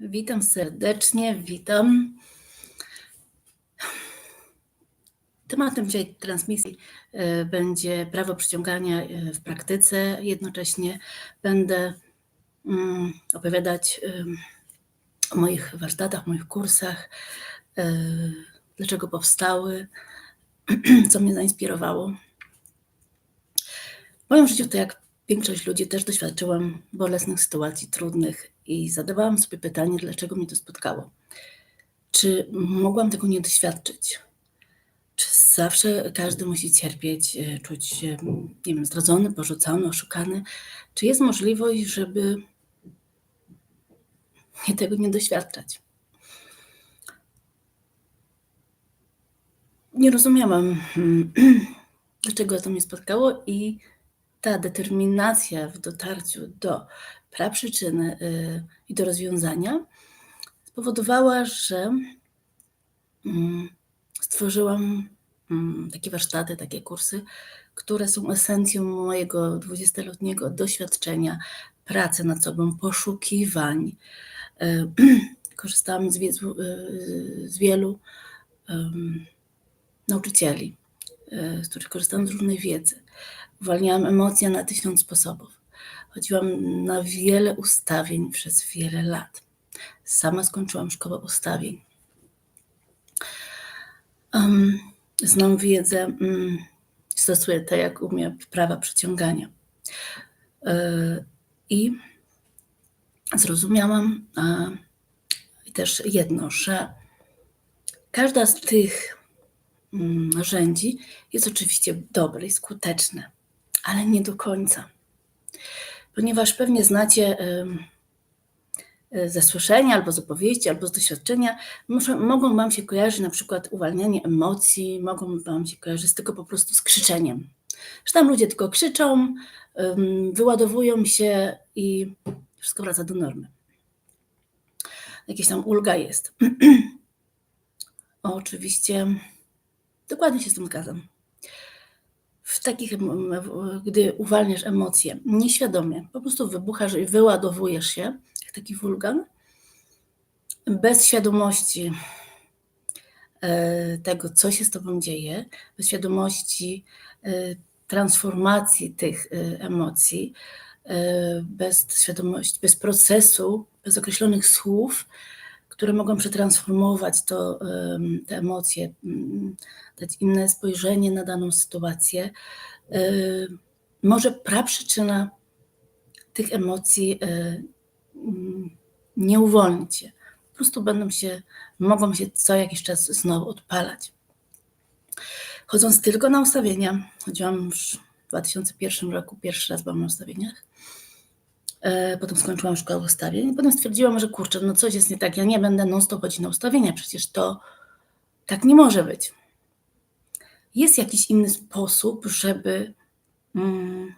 Witam serdecznie, witam. Tematem dzisiaj transmisji e, będzie prawo przyciągania e, w praktyce. Jednocześnie będę mm, opowiadać o moich warsztatach, moich kursach, e, dlaczego powstały, co mnie zainspirowało. W moim życiu, to jak większość ludzi, też doświadczyłam bolesnych sytuacji, trudnych i zadawałam sobie pytanie, dlaczego mnie to spotkało. Czy mogłam tego nie doświadczyć? Czy zawsze każdy musi cierpieć, e, czuć się, nie wiem, zdradzony, porzucony, oszukany? Czy jest możliwość, żeby nie tego nie doświadczać? Nie rozumiałam, dlaczego to mnie spotkało i ta determinacja w dotarciu do praprzyczyny y, i do rozwiązania spowodowała, że mm, stworzyłam mm, takie warsztaty, takie kursy, które są esencją mojego 20-letniego doświadczenia, pracy nad sobą, poszukiwań. Y, korzystałam z, y, z wielu um, nauczycieli, z których korzystałam z różnej wiedzy. Uwalniałam emocje na tysiąc sposobów. Chodziłam na wiele ustawień przez wiele lat. Sama skończyłam szkołę ustawień. Um, znam wiedzę, um, stosuję to, jak umiem, prawa przyciągania. Yy, I zrozumiałam yy, też jedno, że każda z tych narzędzi jest oczywiście dobre i skuteczne, ale nie do końca ponieważ pewnie znacie e, ze słyszenia, albo z opowieści, albo z doświadczenia, muszą, mogą Wam się kojarzyć na przykład uwalnianie emocji, mogą Wam się kojarzyć tylko po prostu z krzyczeniem. Że tam ludzie tylko krzyczą, wyładowują się i wszystko wraca do normy. Jakieś tam ulga jest. Oczywiście dokładnie się z tym zgadzam w takich, gdy uwalniasz emocje nieświadomie, po prostu wybuchasz i wyładowujesz się, jak taki wulgan, bez świadomości e, tego, co się z tobą dzieje, bez świadomości e, transformacji tych e, emocji, bez świadomości, bez procesu, bez określonych słów, które mogą przetransformować to, te emocje, dać inne spojrzenie na daną sytuację. Może praprzyczyna tych emocji e, nie uwolnić się. Po prostu będą się, mogą się co jakiś czas znowu odpalać. Chodząc tylko na ustawienia, chodziłam już w 2001 roku, pierwszy raz byłam na ustawieniach, E, potem skończyłam szkołę ustawień. Potem stwierdziłam, że kurczę, no coś jest nie tak. Ja nie będę non-stop chodzić na ustawienia. Przecież to tak nie może być. Jest jakiś inny sposób, żeby. Hmm,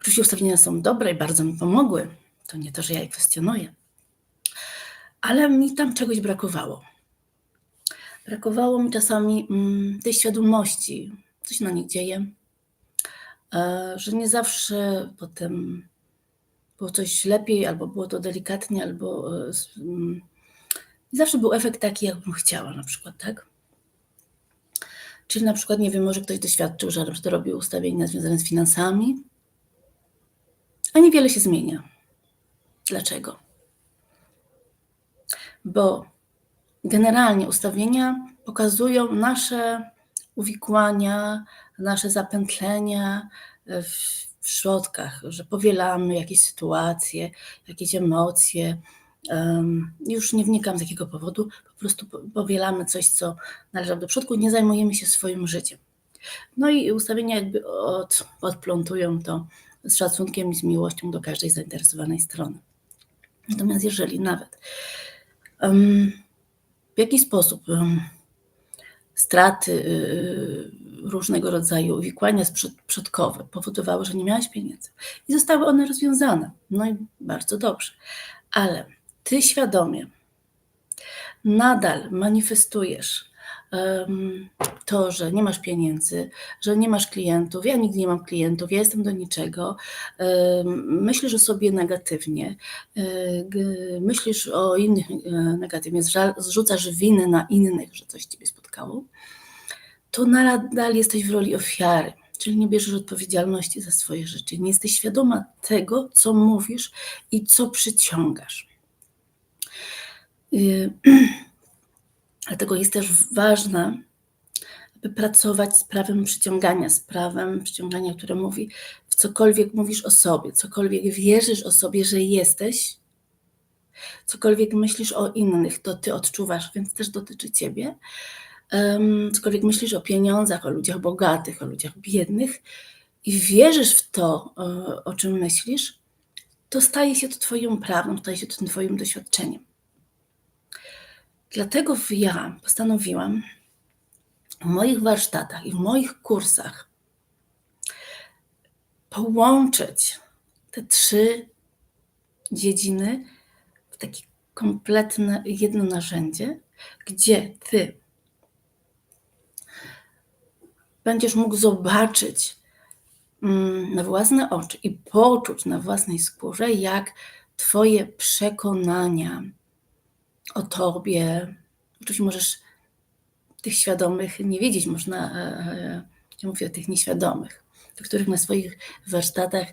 oczywiście ustawienia są dobre i bardzo mi pomogły. To nie to, że ja je kwestionuję. Ale mi tam czegoś brakowało. Brakowało mi czasami mm, tej świadomości, co się na nich dzieje, E, że nie zawsze potem było coś lepiej, albo było to delikatnie, albo e, mm, nie zawsze był efekt taki, jakbym chciała na przykład, tak? Czyli na przykład, nie wiem, może ktoś doświadczył, że na robi ustawienia związane z finansami, a niewiele się zmienia. Dlaczego? Bo generalnie ustawienia pokazują nasze uwikłania, nasze zapętlenia w, w środkach, że powielamy jakieś sytuacje, jakieś emocje. Już nie wnikam z jakiego powodu, po prostu powielamy coś, co należy do przodku, nie zajmujemy się swoim życiem. No i ustawienia jakby od, odplątują to z szacunkiem i z miłością do każdej zainteresowanej strony. Natomiast jeżeli nawet um, w jakiś sposób um, straty y, różnego rodzaju uwikłania przodkowe powodowały, że nie miałaś pieniędzy. I zostały one rozwiązane. No i bardzo dobrze. Ale ty świadomie nadal manifestujesz to, że nie masz pieniędzy, że nie masz klientów, ja nigdy nie mam klientów, ja jestem do niczego, myślisz o sobie negatywnie, e, myślisz o innych e, negatywnie, zrzucasz winy na innych, że coś ciebie spotkało, to nadal jesteś w roli ofiary, czyli nie bierzesz odpowiedzialności za swoje życie, nie jesteś świadoma tego, co mówisz i co przyciągasz. Y, dlatego jest też ważne, aby pracować z prawem przyciągania, z prawem przyciągania, które mówi, w cokolwiek mówisz o sobie, cokolwiek wierzysz o sobie, że jesteś, cokolwiek myślisz o innych, to ty odczuwasz, więc też dotyczy ciebie. Um, cokolwiek myślisz o pieniądzach, o ludziach bogatych, o ludziach biednych i wierzysz w to, o, czym myślisz, to staje się to Twoją prawdą, staje się to Twoim doświadczeniem. Dlatego ja postanowiłam w moich warsztatach i w moich kursach połączyć te trzy dziedziny w takie kompletne jedno narzędzie, gdzie ty będziesz mógł zobaczyć mm, na własne oczy i poczuć na własnej skórze, jak Twoje przekonania o Tobie, oczywiście możesz tych świadomych nie widzieć, można, e, e, ja mówię o tych nieświadomych, do których na swoich warsztatach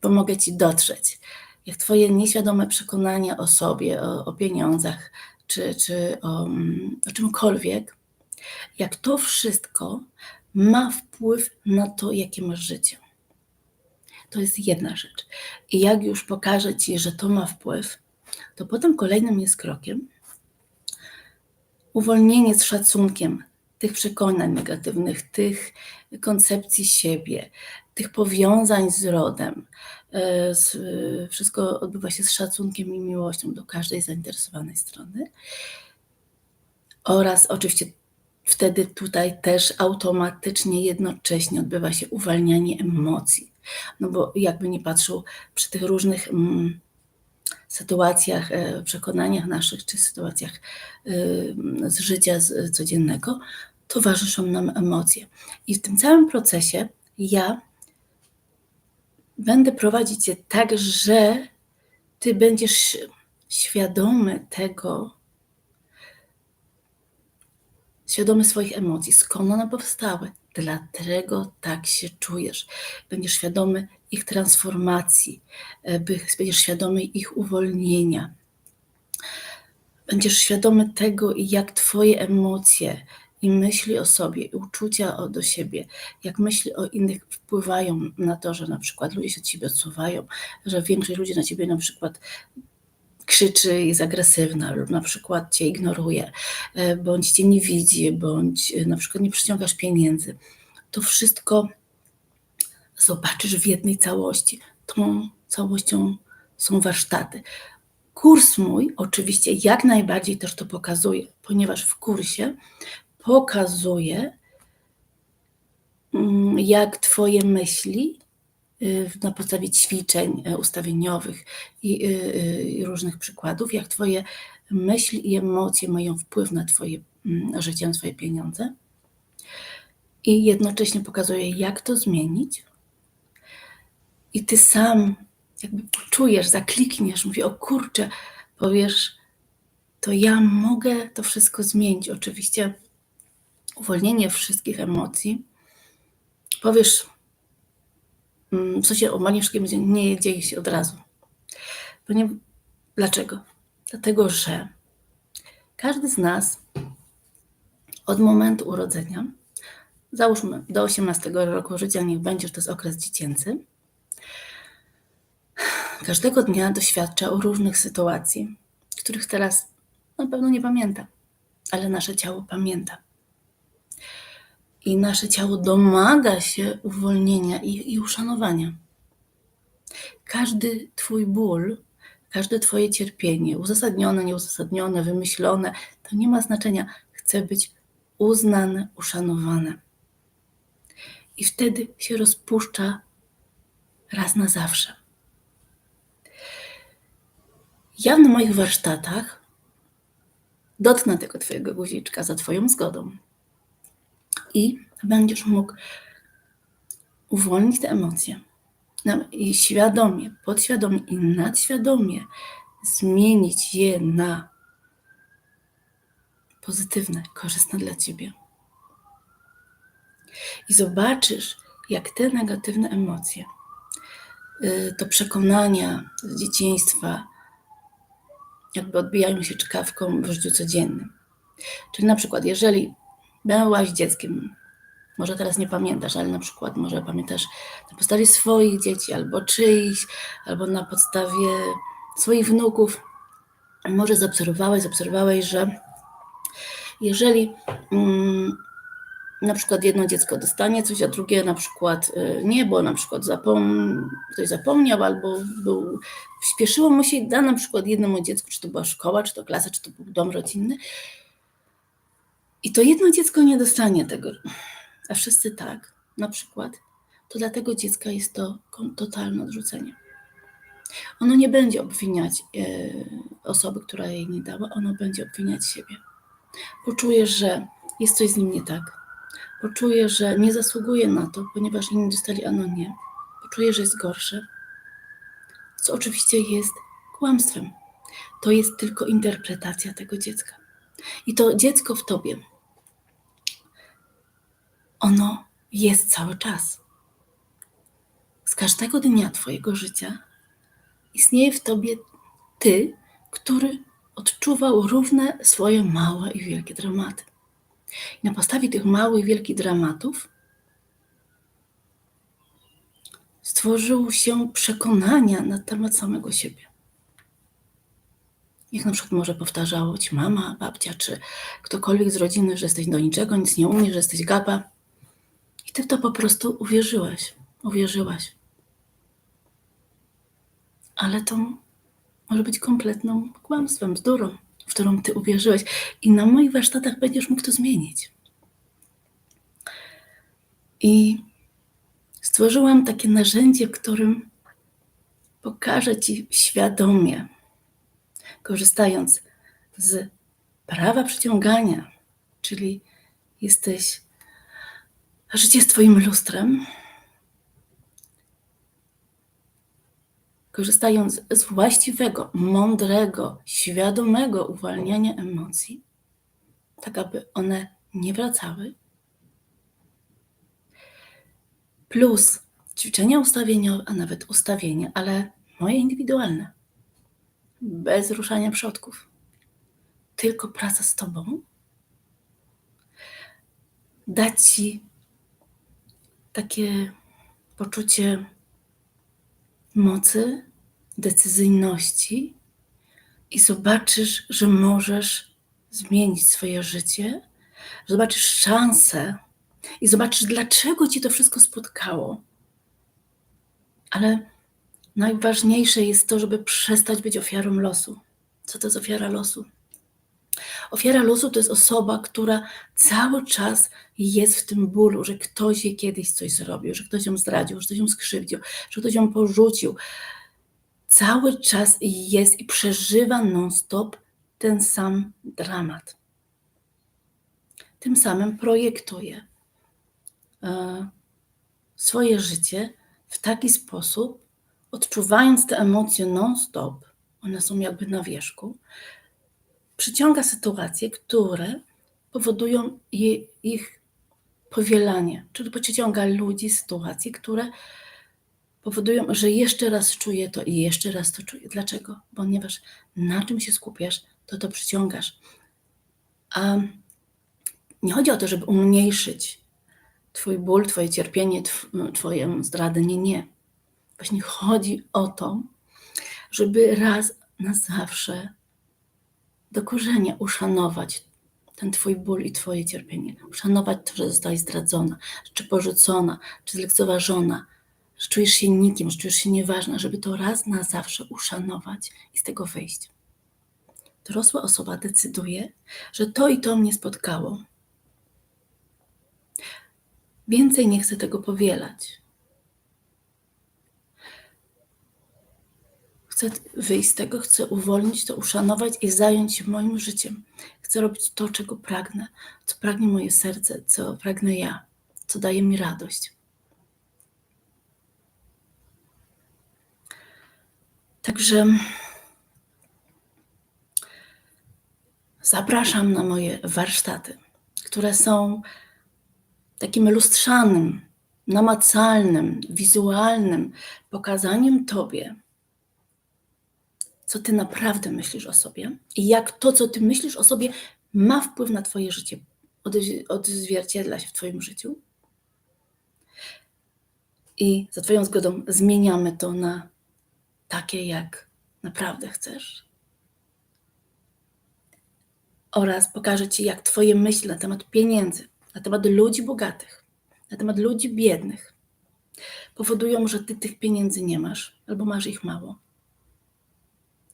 pomogę Ci dotrzeć. Jak Twoje nieświadome przekonania o sobie, o, o pieniądzach, czy, czy o, mm, o czymkolwiek, jak to wszystko ma wpływ na to, jakie masz życie. To jest jedna rzecz. I jak już pokażę Ci, że to ma wpływ, to potem kolejnym jest krokiem uwolnienie z szacunkiem tych przekonań negatywnych, tych koncepcji siebie, tych powiązań z rodem. E, wszystko odbywa się z szacunkiem i miłością do każdej zainteresowanej strony. Oraz oczywiście wtedy tutaj też automatycznie jednocześnie odbywa się uwalnianie emocji. No bo jakby nie patrzył przy tych różnych mm, sytuacjach, e, przekonaniach naszych, czy sytuacjach e, z życia codziennego, towarzyszą nam emocje. I w tym całym procesie ja będę prowadzić cię tak, że ty będziesz świadomy tego, świadomy swoich emocji, skąd one powstały, dlaczego tak się czujesz. Będziesz świadomy ich transformacji, e, będziesz świadomy ich uwolnienia. Będziesz świadomy tego, jak Twoje emocje i myśli o sobie, i uczucia do siebie, jak myśli o innych wpływają na to, że na przykład ludzie się od Ciebie odsuwają, że większość ludzi na Ciebie na przykład krzyczy, jest agresywna lub na przykład cię ignoruje, e, bądź cię nie widzi, bądź e, na przykład nie przyciągasz pieniędzy. To wszystko zobaczysz w jednej całości. Tą całością są warsztaty. Kurs mój oczywiście jak najbardziej też to pokazuje, ponieważ w kursie pokazuje, mm, jak Twoje myśli Y, na podstawie ćwiczeń y, ustawieniowych i, y, i, różnych przykładów, jak Twoje myśli i emocje mają wpływ na Twoje mm, życie, na Twoje pieniądze. I jednocześnie pokazuje, jak to zmienić. I Ty sam jakby czujesz, zaklikniesz, mówię, o kurczę, powiesz, to ja mogę to wszystko zmienić. Oczywiście uwolnienie wszystkich emocji. Powiesz, w sensie omawianie wszystkim nie dzieje się od razu. Dlaczego? Dlatego, że każdy z nas od momentu urodzenia, załóżmy do 18 roku życia, niech będzie, że to jest okres dziecięcy, każdego dnia doświadcza różnych sytuacji, których teraz na pewno nie pamięta, ale nasze ciało pamięta i nasze ciało domaga się uwolnienia i, i uszanowania. Każdy Twój ból, każde Twoje cierpienie, uzasadnione, nieuzasadnione, wymyślone, to nie ma znaczenia. Chce być uznane, uszanowane. I wtedy się rozpuszcza raz na zawsze. Ja na moich warsztatach dotknę tego Twojego guziczka za Twoją zgodą. I będziesz mógł uwolnić te emocje i świadomie, podświadomie i nadświadomie zmienić je na pozytywne, korzystne dla Ciebie. I zobaczysz, jak te negatywne emocje, y, to przekonania z dzieciństwa, jakby odbijają się czkawką w życiu codziennym. Czyli na przykład, jeżeli byłaś dzieckiem, może teraz nie pamiętasz, ale na przykład może pamiętasz na podstawie swoich dzieci, albo czyichś, albo na podstawie swoich wnuków, może zaobserwowałeś, zaobserwowałeś, że jeżeli mm, na przykład jedno dziecko dostanie coś, a drugie na przykład y, nie, bo na przykład zapom ktoś zapomniał albo był, śpieszyło mu się i da na przykład jednemu dziecku, czy to była szkoła, czy to klasa, czy to był dom rodzinny i to jedno dziecko nie dostanie tego, a wszyscy tak, na przykład, to dla tego dziecka jest to totalne odrzucenie. Ono nie będzie obwiniać y, osoby, która jej nie dała, ono będzie obwiniać siebie. Poczuje, że jest coś z nim nie tak poczuje, że nie zasługuje na to, ponieważ inni dostali, ano nie. Poczuje, że jest gorsze, co oczywiście jest kłamstwem. To jest tylko interpretacja tego dziecka. I to dziecko w tobie, ono jest cały czas. Z każdego dnia Twojego życia istnieje w tobie ty, który odczuwał równe swoje małe i wielkie dramaty. I na podstawie tych małych, wielkich dramatów stworzył się przekonania na temat samego siebie. Jak na przykład może powtarzało ci mama, babcia, czy ktokolwiek z rodziny, że jesteś do niczego, nic nie umiesz, że jesteś gapa. I ty w to po prostu uwierzyłaś, uwierzyłaś. Ale to może być kompletną kłamstwem, bzdurą w którą Ty uwierzyłeś. I na moich warsztatach będziesz mógł to zmienić. I stworzyłam takie narzędzie, w którym pokażę Ci świadomie, korzystając z prawa przyciągania, czyli jesteś, życie jest Twoim lustrem, korzystając z właściwego, mądrego, świadomego uwalniania emocji, tak aby one nie wracały, plus ćwiczenia ustawieniowe, a nawet ustawienia, ale moje indywidualne, bez ruszania przodków, tylko praca z Tobą, dać Ci takie poczucie mocy, decyzyjności i zobaczysz, że możesz zmienić swoje życie, zobaczysz szansę i zobaczysz, dlaczego ci to wszystko spotkało. Ale najważniejsze jest to, żeby przestać być ofiarą losu. Co to jest ofiara losu? Ofiara losu to jest osoba, która cały czas jest w tym bólu, że ktoś jej kiedyś coś zrobił, że ktoś ją zdradził, że ktoś ją skrzywdził, że ktoś ją porzucił. Cały czas jest i przeżywa non-stop ten sam dramat. Tym samym projektuje e, swoje życie w taki sposób, odczuwając te emocje non-stop, one są jakby na wierzchu, przyciąga sytuacje, które powodują ich powielanie, czyli przyciąga ludzi, sytuacje, które powodują, że jeszcze raz czuję to i jeszcze raz to czuję. Dlaczego? Ponieważ na czym się skupiasz, to to przyciągasz. A nie chodzi o to, żeby umniejszyć Twój ból, Twoje cierpienie, Twoją zdradę. Nie, nie. Właśnie chodzi o to, żeby raz na zawsze do korzenia uszanować ten Twój ból i Twoje cierpienie. Uszanować to, że zostałaś zdradzona, czy porzucona, czy zlekceważona, że czujesz się nikim, że czujesz się nieważna, żeby to raz na zawsze uszanować i z tego wyjść. Dorosła osoba decyduje, że to i to mnie spotkało. Więcej nie chcę tego powielać. Chcę wyjść z tego, chcę uwolnić to, uszanować i zająć się moim życiem. Chcę robić to, czego pragnę, co pragnie moje serce, co pragnę ja, co daje mi radość. Także zapraszam na moje warsztaty, które są takim lustrzanym, namacalnym, wizualnym pokazaniem Tobie, co Ty naprawdę myślisz o sobie i jak to, co Ty myślisz o sobie, ma wpływ na Twoje życie, odzwierciedla się w Twoim życiu. I za Twoją zgodą zmieniamy to na takie, jak naprawdę chcesz. Oraz pokażę Ci, jak Twoje myśli na temat pieniędzy, na temat ludzi bogatych, na temat ludzi biednych powodują, że Ty tych pieniędzy nie masz albo masz ich mało.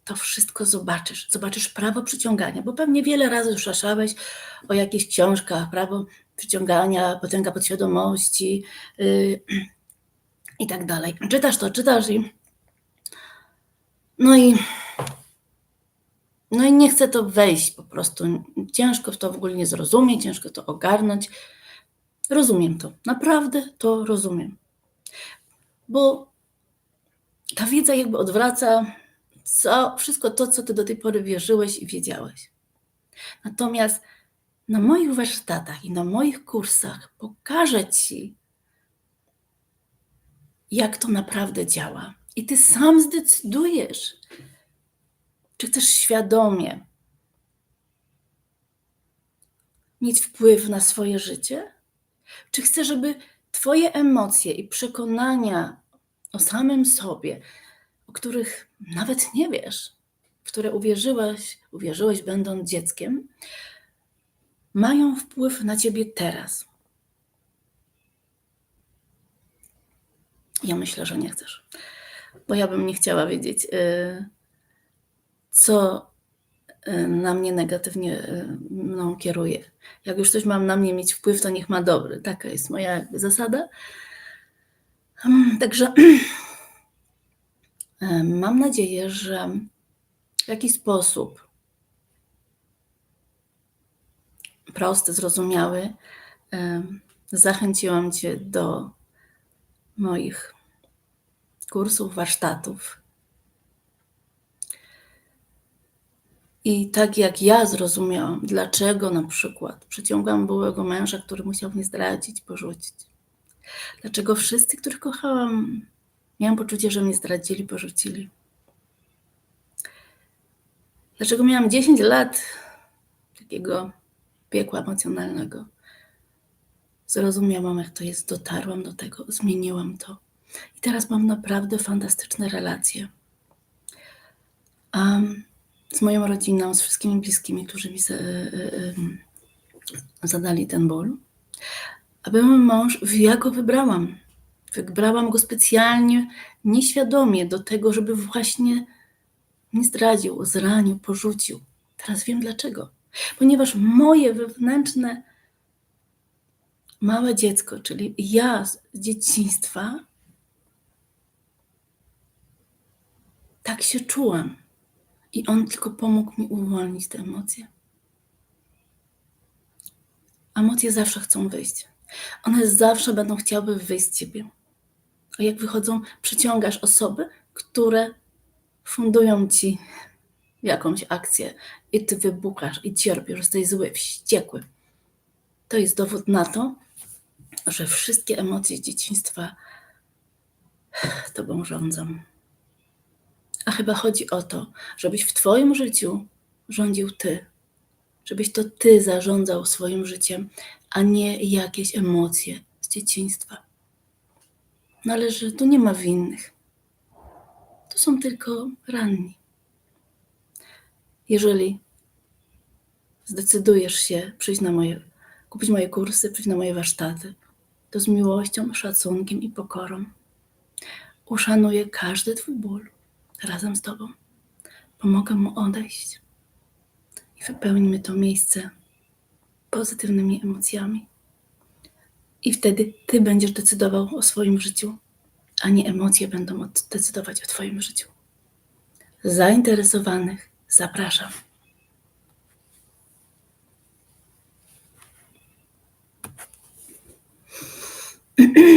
To wszystko zobaczysz. Zobaczysz prawo przyciągania, bo pewnie wiele razy już słyszałeś o jakichś książkach, prawo przyciągania, potęga podświadomości yy, i tak dalej. Czytasz to, czytasz i no i no i nie chcę to wejść po prostu. Ciężko w to w ogóle nie zrozumieć, ciężko to ogarnąć. Rozumiem to, naprawdę to rozumiem. Bo ta wiedza jakby odwraca co, wszystko to, co ty do tej pory wierzyłeś i wiedziałeś. Natomiast na moich warsztatach i na moich kursach pokażę ci, jak to naprawdę działa. I ty sam zdecydujesz, czy chcesz świadomie mieć wpływ na swoje życie, czy chcesz, żeby Twoje emocje i przekonania o samym sobie, o których nawet nie wiesz, w które uwierzyłaś, uwierzyłeś będąc dzieckiem, mają wpływ na Ciebie teraz. Ja myślę, że nie chcesz bo ja bym nie chciała wiedzieć, y, co y, na mnie negatywnie y, mną kieruje. Jak już coś mam na mnie mieć wpływ, to niech ma dobry. Taka jest moja zasada. Hmm, także mam nadzieję, że w jakiś sposób prosty, zrozumiały, zachęciłam Cię do moich kursów, warsztatów. I tak jak ja zrozumiałam, dlaczego na przykład przyciągłam byłego męża, który musiał mnie zdradzić, porzucić. Dlaczego wszyscy, których kochałam, miałam poczucie, że mnie zdradzili, porzucili. Dlaczego miałam 10 lat takiego piekła emocjonalnego. Zrozumiałam, jak to jest, dotarłam do tego, zmieniłam to. I teraz mam naprawdę fantastyczne relacje. Um, z moją rodziną, z wszystkimi bliskimi, którzy mi za, y, zadali ten ból. A był mój mąż, ja go wybrałam. Wybrałam go specjalnie, nieświadomie do tego, żeby właśnie mnie zdradził, zranił, porzucił. Teraz wiem dlaczego. Ponieważ moje wewnętrzne małe dziecko, czyli ja z dzieciństwa, tak się czułam. I on tylko pomógł mi uwolnić te emocje. Emocje zawsze chcą wyjść. One zawsze będą chciały wyjść z ciebie. A jak wychodzą, przyciągasz osoby, które fundują ci jakąś akcję i ty wybuchasz i cierpisz, jesteś zły, wściekły. To jest dowód na to, że wszystkie emocje dzieciństwa tobą rządzą. A chyba chodzi o to, żebyś w Twoim życiu rządził Ty. Żebyś to Ty zarządzał swoim życiem, a nie jakieś emocje z dzieciństwa. Należy, tu nie ma winnych. To są tylko ranni. Jeżeli zdecydujesz się przyjść na moje, kupić moje kursy, przyjść na moje warsztaty, to z miłością, szacunkiem i pokorą uszanuję każdy Twój ból razem z Tobą. Pomogę mu odejść i wypełnimy to miejsce pozytywnymi emocjami. I wtedy Ty będziesz decydował o swoim życiu, a nie emocje będą decydować o Twoim życiu. zainteresowanych zapraszam.